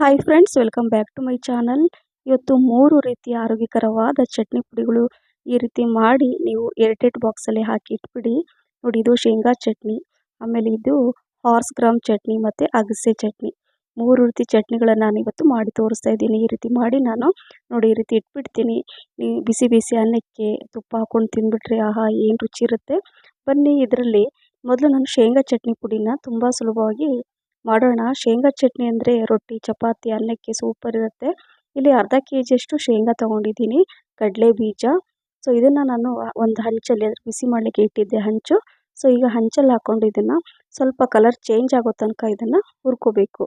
Hi friends welcome back to my channel ಇವತ್ತು ಮೂರು ರೀತಿಯ ಆರೋಗ್ಯಕರವಾದ ಚಟ್ನಿ ಪುಡಿಗಳು ಈ ರೀತಿ ಮಾಡಿ ನೀವು ಏರ್ಟೈಟ್ ಬಾಕ್ಸಲ್ಲಿ ಹಾಕಿ ಇಟ್ಬಿಡಿ. ನೋಡಿ, ಇದು ಶೇಂಗಾ ಚಟ್ನಿ, ಆಮೇಲೆ ಇದು ಹಾರ್ಸ್ ಗ್ರಾಮ್ ಚಟ್ನಿ ಮತ್ತು ಅಗಸೆ ಚಟ್ನಿ. ಮೂರು ರೀತಿ ಚಟ್ನಿಗಳನ್ನು ನಾನು ಇವತ್ತು ಮಾಡಿ ತೋರಿಸ್ತಾ ಇದ್ದೀನಿ. ಈ ರೀತಿ ಮಾಡಿ ನಾನು ನೋಡಿ, ಈ ರೀತಿ ಇಟ್ಬಿಡ್ತೀನಿ. ನೀವು ಬಿಸಿ ಬಿಸಿ ಅನ್ನಕ್ಕೆ ತುಪ್ಪ ಹಾಕ್ಕೊಂಡು ತಿಂದುಬಿಟ್ರೆ ಆಹಾ, ಏನು ರುಚಿ ಇರುತ್ತೆ. ಬನ್ನಿ, ಇದರಲ್ಲಿ ಮೊದಲು ನಾನು ಶೇಂಗಾ ಚಟ್ನಿ ಪುಡಿನ ತುಂಬ ಸುಲಭವಾಗಿ ಮಾಡೋಣ. ಶೇಂಗಾ ಚಟ್ನಿ ಅಂದರೆ ರೊಟ್ಟಿ, ಚಪಾತಿ, ಅನ್ನಕ್ಕೆ ಸೂಪರ್ ಇರುತ್ತೆ. ಇಲ್ಲಿ ಅರ್ಧ ಕೆ ಜಿಯಷ್ಟು ಶೇಂಗಾ ತೊಗೊಂಡಿದ್ದೀನಿ. ಕಡಲೆ ಬೀಜ. ಸೊ ಇದನ್ನು ನಾನು ಒಂದು ಹಂಚಲ್ಲಿ ಅಂದರೆ ಬಿಸಿ ಮಾಡಲಿಕ್ಕೆ ಇಟ್ಟಿದ್ದೆ ಹಂಚು. ಸೊ ಈಗ ಹಂಚಲ್ಲಿ ಹಾಕ್ಕೊಂಡು ಇದನ್ನು ಸ್ವಲ್ಪ ಕಲರ್ ಚೇಂಜ್ ಆಗೋ ತನಕ ಇದನ್ನು ಹುರ್ಕೋಬೇಕು.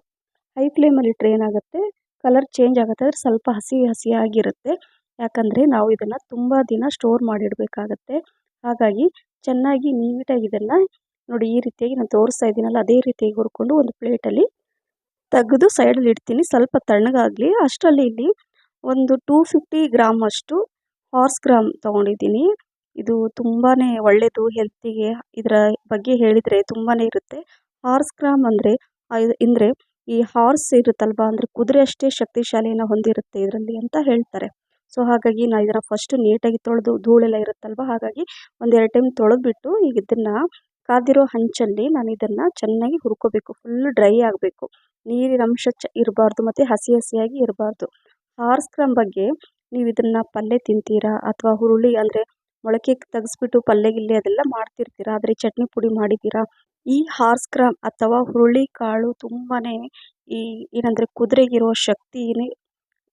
ಹೈ ಫ್ಲೇಮಲ್ಲಿ ಇಟ್ಟರೆ ಏನಾಗುತ್ತೆ? ಕಲರ್ ಚೇಂಜ್ ಆಗುತ್ತೆ ಅಂದರೆ ಸ್ವಲ್ಪ ಹಸಿ ಹಸಿಯಾಗಿರುತ್ತೆ ಯಾಕಂದರೆ ನಾವು ಇದನ್ನು ತುಂಬ ದಿನ ಸ್ಟೋರ್ ಮಾಡಿಡಬೇಕಾಗತ್ತೆ. ಹಾಗಾಗಿ ಚೆನ್ನಾಗಿ ನೀಟಾಗಿ ಇದನ್ನು ನೋಡಿ ಈ ರೀತಿಯಾಗಿ ನಾನು ತೋರಿಸ್ತಾ ಇದ್ದೀನಲ್ಲ, ಅದೇ ರೀತಿಯಾಗಿ ಹುರ್ಕೊಂಡು ಒಂದು ಪ್ಲೇಟಲ್ಲಿ ತೆಗೆದು ಸೈಡಲ್ಲಿ ಇಡ್ತೀನಿ. ಸ್ವಲ್ಪ ತಣ್ಣಗಾಗಲಿ, ಅಷ್ಟರಲ್ಲಿ ಇಲ್ಲಿ ಒಂದು ಟೂ ಫಿಫ್ಟಿ ಗ್ರಾಮ್ ಅಷ್ಟು ಹಾರ್ಸ್ ಗ್ರಾಮ್ ತೊಗೊಂಡಿದ್ದೀನಿ. ಇದು ತುಂಬಾ ಒಳ್ಳೆಯದು ಹೆಲ್ತಿಗೆ ಇದರ ಬಗ್ಗೆ ಹೇಳಿದರೆ ತುಂಬಾ ಇರುತ್ತೆ. ಹಾರ್ಸ್ ಗ್ರಾಮ್ ಅಂದರೆ ಅಂದರೆ ಈ ಹಾರ್ಸ್ ಇರುತ್ತಲ್ವ, ಅಂದರೆ ಕುದುರೆ ಅಷ್ಟೇ ಶಕ್ತಿಶಾಲಿಯನ್ನು ಹೊಂದಿರುತ್ತೆ ಇದರಲ್ಲಿ ಅಂತ ಹೇಳ್ತಾರೆ. ಸೊ ಹಾಗಾಗಿ ನಾನು ಇದನ್ನು ಫಸ್ಟು ನೀಟಾಗಿ ತೊಳೆದು ಧೂಳೆಲ್ಲ ಇರುತ್ತಲ್ವ, ಹಾಗಾಗಿ ಒಂದೆರಡು ಟೈಮ್ ತೊಳೆದ್ಬಿಟ್ಟು ಈಗ ಇದನ್ನು ಕಾದಿರೋ ಹಂಚಲ್ಲಿ ನಾನು ಇದನ್ನು ಚೆನ್ನಾಗಿ ಹುರ್ಕೋಬೇಕು. ಫುಲ್ ಡ್ರೈ ಆಗಬೇಕು. ನೀರಿನ ಅಂಶ ಚ ಇರಬಾರ್ದು ಮತ್ತು ಹಸಿ ಹಸಿಯಾಗಿ ಇರಬಾರ್ದು. ಹಾರ್ಸ್ ಗ್ರಾಮ್ ಬಗ್ಗೆ ನೀವು ಇದನ್ನು ಪಲ್ಯ ತಿಂತೀರಾ? ಅಥವಾ ಹುರುಳಿ ಅಂದರೆ ಮೊಳಕೆ ತೆಗೆಸ್ಬಿಟ್ಟು ಪಲ್ಯ ಗಿಲ್ಲೆ ಅದೆಲ್ಲ ಮಾಡ್ತಿರ್ತೀರ? ಆದರೆ ಚಟ್ನಿ ಪುಡಿ ಮಾಡಿದ್ದೀರಾ ಈ ಹಾರ್ಸ್ ಕ್ರಾಮ್ ಅಥವಾ ಹುರುಳಿ ಕಾಳು ತುಂಬಾ ಈ ಏನಂದರೆ ಕುದುರೆಗಿರೋ ಶಕ್ತಿನೇ,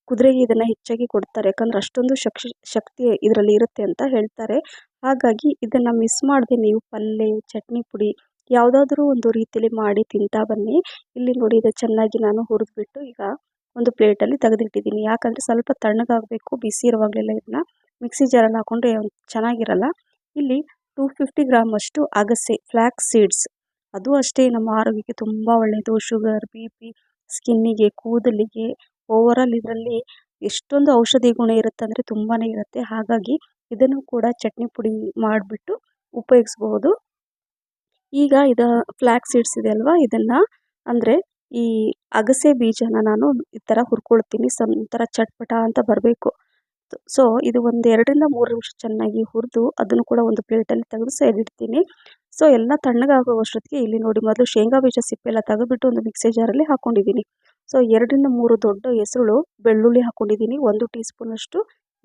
ಕುದುರೆಗೆ ಇದನ್ನು ಹೆಚ್ಚಾಗಿ ಕೊಡ್ತಾರೆ. ಯಾಕಂದರೆ ಅಷ್ಟೊಂದು ಶಕ್ತಿ ಶಕ್ತಿ ಇದರಲ್ಲಿ ಇರುತ್ತೆ ಅಂತ ಹೇಳ್ತಾರೆ. ಹಾಗಾಗಿ ಇದನ್ನು ಮಿಸ್ ಮಾಡದೆ ನೀವು ಪಲ್ಯ ಚಟ್ನಿ ಪುಡಿ, ಯಾವುದಾದ್ರೂ ಒಂದು ರೀತಿಯಲ್ಲಿ ಮಾಡಿ ತಿಂತಾ ಬನ್ನಿ. ಇಲ್ಲಿ ನೋಡಿ ಇದು ಚೆನ್ನಾಗಿ ನಾನು ಹುರಿದ್ಬಿಟ್ಟು ಈಗ ಒಂದು ಪ್ಲೇಟಲ್ಲಿ ತೆಗೆದಿಟ್ಟಿದ್ದೀನಿ. ಯಾಕಂದರೆ ಸ್ವಲ್ಪ ತಣ್ಣಗಾಗಬೇಕು, ಬಿಸಿ ಇರುವಾಗಲೆಲ್ಲ ಇದನ್ನ ಮಿಕ್ಸಿ ಜಾರಲ್ಲಿ ಹಾಕೊಂಡ್ರೆ ಚೆನ್ನಾಗಿರಲ್ಲ. ಇಲ್ಲಿ ಟೂ ಫಿಫ್ಟಿ ಗ್ರಾಮ್ ಅಷ್ಟು ಅಗಸೆ ಫ್ಲ್ಯಾಕ್ಸ್ ಸೀಡ್ಸ್ ಅದು ಅಷ್ಟೇ, ನಮ್ಮ ಆರೋಗ್ಯಕ್ಕೆ ತುಂಬ ಒಳ್ಳೆಯದು ಶುಗರ್ ಬಿ ಪಿ ಸ್ಕಿನ್ನಿಗೆ ಕೂದಲಿಗೆ ಓವರಾಲ್ ಇದರಲ್ಲಿ ಎಷ್ಟೊಂದು ಔಷಧಿ ಗುಣ ಇರುತ್ತೆ ಅಂದರೆ ತುಂಬಾ ಇರುತ್ತೆ. ಹಾಗಾಗಿ ಇದನ್ನು ಕೂಡ ಚಟ್ನಿ ಪುಡಿ ಮಾಡಿಬಿಟ್ಟು ಉಪಯೋಗಿಸ್ಬೋದು. ಈಗ ಇದು ಫ್ಲ್ಯಾಕ್ ಸೀಡ್ಸ್ ಇದೆ ಅಲ್ವಾ? ಇದನ್ನು ಅಂದರೆ ಈ ಅಗಸೆ ಬೀಜನ ನಾನು ಈ ಥರ ಹುರ್ಕೊಳ್ತೀನಿ. ಸೊ ಒಂಥರ ಚಟ್ಪಟ ಅಂತ ಬರಬೇಕು. ಸೊ, ಇದು ಒಂದು ಎರಡರಿಂದ ಮೂರು ನಿಮಿಷ ಚೆನ್ನಾಗಿ ಹುರಿದು ಅದನ್ನು ಕೂಡ ಒಂದು ಪ್ಲೇಟಲ್ಲಿ ತೆಗೆದು ಸೇರಿಡ್ತೀನಿ ಸೊ, ಎಲ್ಲ ತಣ್ಣಗಾಗೋ ಅಷ್ಟೊತ್ತಿಗೆ ಇಲ್ಲಿ ನೋಡಿ ಮೊದಲು ಶೇಂಗಾ ಬೀಜ ಸಿಪ್ಪೆಲ್ಲ ತೆಗೆದುಬಿಟ್ಟು ಒಂದು ಮಿಕ್ಸಿ ಜಾರಲ್ಲಿ ಹಾಕ್ಕೊಂಡಿದ್ದೀನಿ ಸೊ, ಎರಡರಿಂದ ಮೂರು ದೊಡ್ಡ ಹೆಸರು ಬೆಳ್ಳುಳ್ಳಿ ಹಾಕ್ಕೊಂಡಿದ್ದೀನಿ ಒಂದು ಟೀ ಸ್ಪೂನಷ್ಟು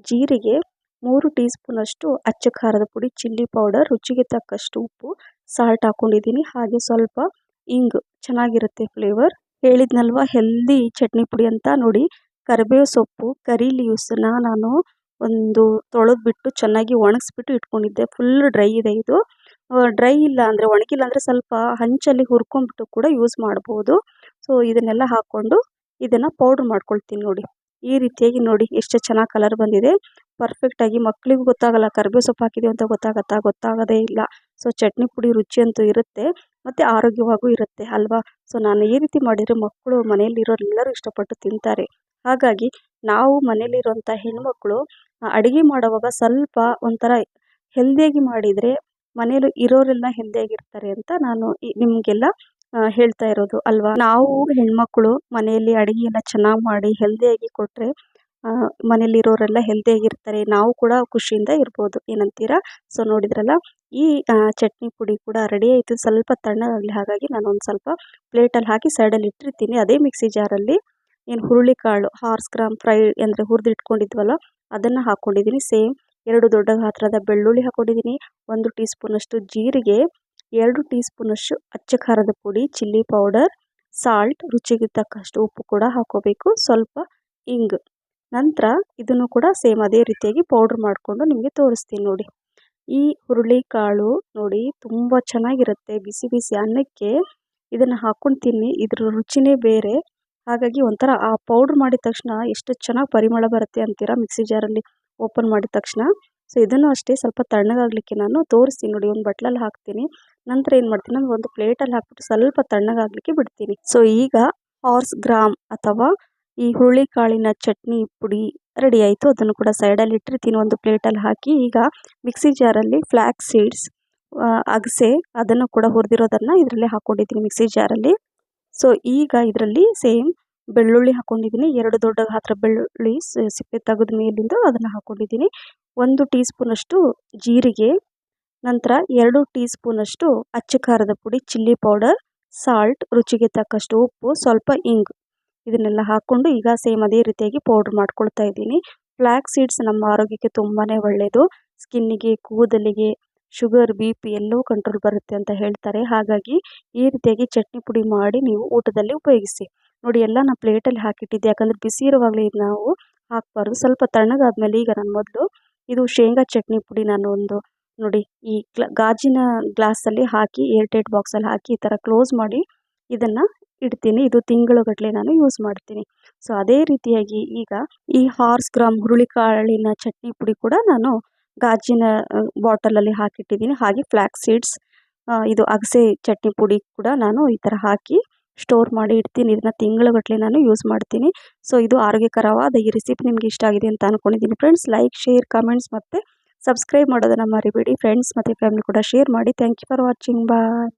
ಜೀರಿಗೆ ಮೂರು ಟೀ ಸ್ಪೂನಷ್ಟು ಅಚ್ಚ ಖಾರದ ಪುಡಿ, ಚಿಲ್ಲಿ ಪೌಡರ್, ರುಚಿಗೆ ತಕ್ಕಷ್ಟು ಉಪ್ಪು ಸಾಲ್ಟ್ ಹಾಕ್ಕೊಂಡಿದ್ದೀನಿ ಹಾಗೆ ಸ್ವಲ್ಪ ಇಂಗು, ಚೆನ್ನಾಗಿರುತ್ತೆ ಫ್ಲೇವರ್ ಹೇಳಿದ್ನಲ್ವ ಹೆಲ್ದಿ ಚಟ್ನಿ ಪುಡಿ ಅಂತ ನೋಡಿ. ಕರಿಬೇವು ಸೊಪ್ಪು, ಕರಿ ಲೀವ್ಸನ್ನ ನಾನು ಒಂದು ತೊಳೆದ್ಬಿಟ್ಟು ಚೆನ್ನಾಗಿ ಒಣಗಿಸ್ಬಿಟ್ಟು ಇಟ್ಕೊಂಡಿದ್ದೆ. ಫುಲ್ ಡ್ರೈ ಇದೆ ಇದು. ಡ್ರೈ ಇಲ್ಲ ಅಂದರೆ, ಒಣಗಿಲ್ಲ ಅಂದರೆ ಸ್ವಲ್ಪ ಹಂಚಲ್ಲಿ ಹುರ್ಕೊಂಡ್ಬಿಟ್ಟು ಕೂಡ ಯೂಸ್ ಮಾಡ್ಬೋದು. ಸೊ ಇದನ್ನೆಲ್ಲ ಹಾಕ್ಕೊಂಡು ಇದನ್ನು ಪೌಡ್ರ್ ಮಾಡ್ಕೊಳ್ತೀನಿ ನೋಡಿ. ಈ ರೀತಿಯಾಗಿ ನೋಡಿ, ಎಷ್ಟು ಚೆನ್ನಾಗಿ ಕಲರ್ ಬಂದಿದೆ. ಪರ್ಫೆಕ್ಟಾಗಿ ಮಕ್ಕಳಿಗೂ ಗೊತ್ತಾಗಲ್ಲ, ಕರಿಬೇವು ಸೊಪ್ಪು ಹಾಕಿದ್ದೀವಿ ಅಂತ ಗೊತ್ತಾಗತ್ತಾ? ಗೊತ್ತಾಗೋದೇ ಇಲ್ಲ. ಸೊ ಚಟ್ನಿ ಪುಡಿ ರುಚಿ ಅಂತೂ ಇರುತ್ತೆ, ಮತ್ತು ಆರೋಗ್ಯವಾಗೂ ಇರುತ್ತೆ ಅಲ್ವಾ? ಸೊ ನಾನು ಈ ರೀತಿ ಮಾಡಿದರೆ ಮಕ್ಕಳು ಮನೆಯಲ್ಲಿರೋರೆಲ್ಲರೂ ಇಷ್ಟಪಟ್ಟು ತಿಂತಾರೆ. ಹಾಗಾಗಿ, ನಾವು ಮನೆಯಲ್ಲಿರುವಂಥ ಹೆಣ್ಮಕ್ಳು ಅಡುಗೆ ಮಾಡುವಾಗ ಸ್ವಲ್ಪ ಒಂಥರ ಹೆಲ್ದಿಯಾಗಿ ಮಾಡಿದರೆ ಮನೇಲಿ ಇರೋರೆಲ್ಲ ಹೆಲ್ದಿಯಾಗಿರ್ತಾರೆ ಅಂತ ನಾನು ನಿಮಗೆಲ್ಲ ಹೇಳ್ತಾ ಇರೋದು ಅಲ್ವಾ? ನಾವು ಹೆಣ್ಮಕ್ಕಳು ಮನೆಯಲ್ಲಿ ಅಡುಗೆ ಎಲ್ಲ ಚೆನ್ನಾಗಿ ಮಾಡಿ ಹೆಲ್ದಿಯಾಗಿ ಕೊಟ್ಟರೆ ಮನೇಲಿರೋರೆಲ್ಲ ಹೆಲ್ದಿಯಾಗಿರ್ತಾರೆ ನಾವು ಕೂಡ ಖುಷಿಯಿಂದ ಇರ್ಬೋದು. ಏನಂತೀರಾ? ಸೊ ನೋಡಿದ್ರಲ್ಲ, ಈ ಚಟ್ನಿ ಪುಡಿ ಕೂಡ ರೆಡಿ ಆಯಿತು. ಸ್ವಲ್ಪ ತಣ್ಣಗಾಗಲಿ ಹಾಗಾಗಿ ನಾನು ಒಂದು ಸ್ವಲ್ಪ ಪ್ಲೇಟಲ್ಲಿ ಹಾಕಿ ಸೈಡಲ್ಲಿ ಇಟ್ಟಿರ್ತೀನಿ. ಅದೇ ಮಿಕ್ಸಿ ಜಾರಲ್ಲಿ ಏನು ಹುರುಳಿಕಾಳು ಹಾರ್ಸ್ ಗ್ರಾಮ್ ಫ್ರೈ ಅಂದರೆ ಹುರಿದಿಟ್ಕೊಂಡಿದ್ವಲ್ಲ ಅದನ್ನು ಹಾಕ್ಕೊಂಡಿದ್ದೀನಿ ಸೇಮ್ ಎರಡು ದೊಡ್ಡ ಗಾತ್ರದ ಬೆಳ್ಳುಳ್ಳಿ ಹಾಕ್ಕೊಂಡಿದ್ದೀನಿ ಒಂದು ಟೀ ಸ್ಪೂನಷ್ಟು ಜೀರಿಗೆ, ಎರಡು ಟೀ ಸ್ಪೂನಷ್ಟು ಅಚ್ಚ ಖಾರದ ಪುಡಿ ಚಿಲ್ಲಿ ಪೌಡರ್ ಸಾಲ್ಟ್ ರುಚಿಗೆ ತಕ್ಕಷ್ಟು ಉಪ್ಪು ಕೂಡ ಹಾಕ್ಕೋಬೇಕು ಸ್ವಲ್ಪ ಇಂಗು. ನಂತರ ಇದನ್ನು ಕೂಡ ಸೇಮ್ ಅದೇ ರೀತಿಯಾಗಿ ಪೌಡ್ರ್ ಮಾಡಿಕೊಂಡು ನಿಮಗೆ ತೋರಿಸ್ತೀನಿ ನೋಡಿ. ಈ ಹುರುಳಿಕಾಳು ನೋಡಿ ತುಂಬ ಚೆನ್ನಾಗಿರುತ್ತೆ. ಬಿಸಿ ಬಿಸಿ ಅನ್ನಕ್ಕೆ ಇದನ್ನು ಹಾಕ್ಕೊಂಡು ತಿನ್ನಿ ಇದ್ರ ರುಚಿನೇ ಬೇರೆ. ಹಾಗಾಗಿ ಒಂಥರ ಆ ಪೌಡ್ರ್ ಮಾಡಿದ ತಕ್ಷಣ ಎಷ್ಟು ಚೆನ್ನಾಗಿ ಪರಿಮಳ ಬರುತ್ತೆ ಅಂತೀರಾ ಮಿಕ್ಸಿ ಜಾರಲ್ಲಿ ಓಪನ್ ಮಾಡಿದ ತಕ್ಷಣ. ಸೊ ಇದನ್ನು ಅಷ್ಟೇ ಸ್ವಲ್ಪ ತಣ್ಣಗಾಗಲಿಕ್ಕೆ ನಾನು ತೋರಿಸ್ತೀನಿ ನೋಡಿ. ಒಂದು ಬಟ್ಲಲ್ಲಿ ಹಾಕ್ತೀನಿ. ನಂತರ ಏನು ಮಾಡ್ತೀನಿ ನಾನು ಒಂದು ಪ್ಲೇಟಲ್ಲಿ ಹಾಕ್ಬಿಟ್ಟು ಸ್ವಲ್ಪ ತಣ್ಣಗಾಗಲಿಕ್ಕೆ ಬಿಡ್ತೀನಿ. ಸೊ ಈಗ ಹಾರ್ಸ್ ಗ್ರಾಮ್ ಅಥವಾ ಈ ಹುರುಳಿಕಾಳಿನ ಚಟ್ನಿ ಪುಡಿ ರೆಡಿ ಆಯಿತು ಅದನ್ನು ಕೂಡ ಸೈಡಲ್ಲಿ ಇಟ್ಟಿರ್ತೀನಿ. ಒಂದು ಪ್ಲೇಟಲ್ಲಿ ಹಾಕಿ ಈಗ ಮಿಕ್ಸಿ ಜಾರಲ್ಲಿ ಫ್ಲ್ಯಾಕ್ ಸೀಡ್ಸ್ ಅಗಸೆ ಅದನ್ನು ಕೂಡ ಹುರಿದಿರೋದನ್ನು ಇದರಲ್ಲಿ ಹಾಕ್ಕೊಂಡಿದ್ದೀನಿ ಮಿಕ್ಸಿ ಜಾರಲ್ಲಿ ಸೊ ಈಗ ಇದರಲ್ಲಿ ಸೇಮ್ ಬೆಳ್ಳುಳ್ಳಿ ಹಾಕೊಂಡಿದ್ದೀನಿ. ಎರಡು ದೊಡ್ಡ ಹತ್ರ ಬೆಳ್ಳುಳ್ಳಿ ಸಿಪ್ಪೆ ತೆಗೆದ ಮೇಲಿಂದ ಅದನ್ನು ಹಾಕೊಂಡಿದ್ದೀನಿ. ಒಂದು ಟೀ ಸ್ಪೂನಷ್ಟು ಜೀರಿಗೆ, ನಂತರ ಎರಡು ಟೀ ಸ್ಪೂನಷ್ಟು ಅಚ್ಚ ಖಾರದ ಪುಡಿ ಚಿಲ್ಲಿ ಪೌಡರ್ ಸಾಲ್ಟ್ ರುಚಿಗೆ ತಕ್ಕಷ್ಟು ಉಪ್ಪು, ಸ್ವಲ್ಪ ಇಂಗು. ಇದನ್ನೆಲ್ಲ ಹಾಕ್ಕೊಂಡು ಈಗ ಸೇಮ್ ಅದೇ ರೀತಿಯಾಗಿ ಪೌಡ್ರ್ ಮಾಡ್ಕೊಳ್ತಾ ಇದ್ದೀನಿ. ಫ್ಲ್ಯಾಕ್ ಸೀಡ್ಸ್ ನಮ್ಮ ಆರೋಗ್ಯಕ್ಕೆ ತುಂಬಾ ಒಳ್ಳೆಯದು ಸ್ಕಿನ್ನಿಗೆ ಕೂದಲಿಗೆ ಶುಗರ್ ಬಿ ಪಿ ಎಲ್ಲವೂ ಕಂಟ್ರೋಲ್ ಬರುತ್ತೆ ಅಂತ ಹೇಳ್ತಾರೆ. ಹಾಗಾಗಿ ಈ ರೀತಿಯಾಗಿ ಚಟ್ನಿ ಪುಡಿ ಮಾಡಿ ನೀವು ಊಟದಲ್ಲಿ ಉಪಯೋಗಿಸಿ. ನೋಡಿ, ಎಲ್ಲ ನಾನು ಪ್ಲೇಟಲ್ಲಿ ಹಾಕಿಟ್ಟಿದ್ದೆ. ಯಾಕಂದರೆ ಬಿಸಿ ಇರುವಾಗಲೇ ಇದು ನಾವು ಹಾಕಬಾರ್ದು. ಸ್ವಲ್ಪ ತಣ್ಣಗಾದ್ಮೇಲೆ ಈಗ ನಾನು ಮೊದಲು ಇದು ಶೇಂಗಾ ಚಟ್ನಿ ಪುಡಿ ನಾನು ಒಂದು ನೋಡಿ, ಈ ಗಾಜಿನ ಗ್ಲಾಸಲ್ಲಿ ಹಾಕಿ ಏರ್ಟೈಟ್ ಬಾಕ್ಸಲ್ಲಿ ಹಾಕಿ ಈ ಥರ ಕ್ಲೋಸ್ ಮಾಡಿ ಇದನ್ನು ಇಡ್ತೀನಿ. ಇದು ತಿಂಗಳುಗಟ್ಟಲೆ ನಾನು ಯೂಸ್ ಮಾಡ್ತೀನಿ. ಸೊ ಅದೇ ರೀತಿಯಾಗಿ ಈಗ ಈ ಹಾರ್ಸ್ ಗ್ರಾಮ್ ಹುರುಳಿಕಾಳಿನ ಚಟ್ನಿ ಪುಡಿ ಕೂಡ ನಾನು ಗಾಜಿನ ಬಾಟಲಲ್ಲಿ ಹಾಕಿಟ್ಟಿದ್ದೀನಿ. ಹಾಗೆ ಫ್ಲ್ಯಾಕ್ ಸೀಡ್ಸ್ ಇದು ಅಗಸೆ ಚಟ್ನಿ ಪುಡಿ ಕೂಡ ನಾನು ಈ ಥರ ಹಾಕಿ ಸ್ಟೋರ್ ಮಾಡಿ ಇಡ್ತೀನಿ. ಇದನ್ನ ತಿಂಗಳುಗಟ್ಟಲೆ ನಾನು ಯೂಸ್ ಮಾಡ್ತೀನಿ. ಸೊ ಇದು ಆರೋಗ್ಯಕರವಾದ ಈ ರೆಸಿಪಿ ನಿಮಗೆ ಇಷ್ಟ ಆಗಿದೆ ಅಂತ ಅಂದ್ಕೊಂಡಿದ್ದೀನಿ ಫ್ರೆಂಡ್ಸ್ ಲೈಕ್ ಶೇರ್ ಕಮೆಂಟ್ಸ್ ಮತ್ತು ಸಬ್ಸ್ಕ್ರೈಬ್ ಮಾಡೋದನ್ನು ಮರಿಬೇಡಿ ಫ್ರೆಂಡ್ಸ್ ಮತ್ತು ಫ್ಯಾಮಿಲಿ ಕೂಡ ಶೇರ್ ಮಾಡಿ. Thank you for watching bye